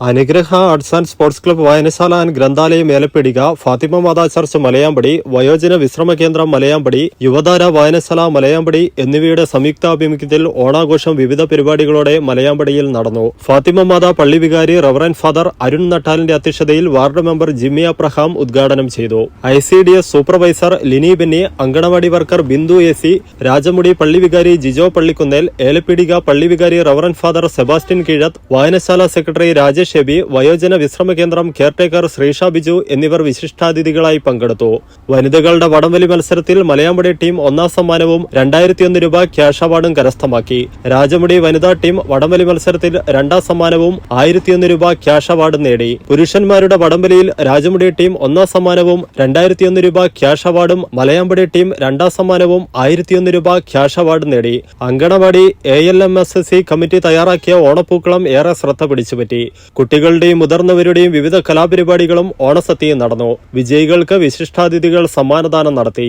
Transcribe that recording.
Anugraha arts and sports club വായനശാല and ഗ്രന്ഥാലയം ഏലപ്പെടിക Fathima Matha church Malayampady വയോജന വിശ്രമ കേന്ദ്രം മലയാമ്പടി യുവതാര വായനശാല മലയാമ്പടി എന്നിവയുടെ സംയുക്താഭിമുഖ്യത്തിൽ ഓണാഘോഷം വിവിധ പരിപാടികളോടെ മലയാമ്പടിയിൽ നടന്നു. ഫാത്തിമ മാതാ പള്ളി വികാരി റവറൻ ഫാദർ അരുൺ നട്ടാലിന്റെ അധ്യക്ഷതയിൽ വാർഡ് മെമ്പർ ജിമ്മി അബ്രഹാം ഉദ്ഘാടനം ചെയ്തു. I C D S supervisor Lini Benny anganwadi worker Bindu A C Rajamudi പള്ളി വികാരി ജിജോ പള്ളിക്കുന്നേൽ ഏലപ്പിടിക പള്ളി വികാരി റവറൻ ഫാദർ സെബാസ്റ്റ്യൻ കീഴത്ത് വായനശാല സെക്രട്ടറി രാജേഷ് എബി വയോജന വിശ്രമ കേന്ദ്രം കെയർടേക്കർ ശ്രീഷ ബിജു എന്നിവർ വിശിഷ്ടാതിഥികളായി പങ്കെടുത്തു. വനിതകളുടെ വടംവലി മത്സരത്തിൽ മലയാമ്പടി ടീം ഒന്നാം സമ്മാനവും രണ്ടായിരത്തിയൊന്ന് രൂപ ക്യാഷ് അവാർഡും കരസ്ഥമാക്കി. രാജമുടി വനിതാ ടീം വടംവലി മത്സരത്തിൽ രണ്ടാം സമ്മാനവും ആയിരത്തിയൊന്ന് രൂപ ക്യാഷ് അവാർഡും നേടി. പുരുഷന്മാരുടെ വടംവലിയിൽ രാജമുടി ടീം ഒന്നാം സമ്മാനവും രണ്ടായിരത്തിയൊന്ന് രൂപ ക്യാഷ് അവാർഡും മലയാമ്പടി ടീം രണ്ടാം സമ്മാനവും ആയിരത്തിയൊന്ന് രൂപ ക്യാഷ് അവാർഡും നേടി. Anganwadi A L M S S C committee തയ്യാറാക്കിയ ഓണപ്പൂക്കളം ഏറെ ശ്രദ്ധ പിടിച്ചുപറ്റി. കുട്ടികളുടെയും മുതിർന്നവരുടെയും വിവിധ കലാപരിപാടികളും ഓണസദ്യയും നടന്നു. വിജയികൾക്ക് വിശിഷ്ടാതിഥികൾ സമ്മാനദാനം നടത്തി.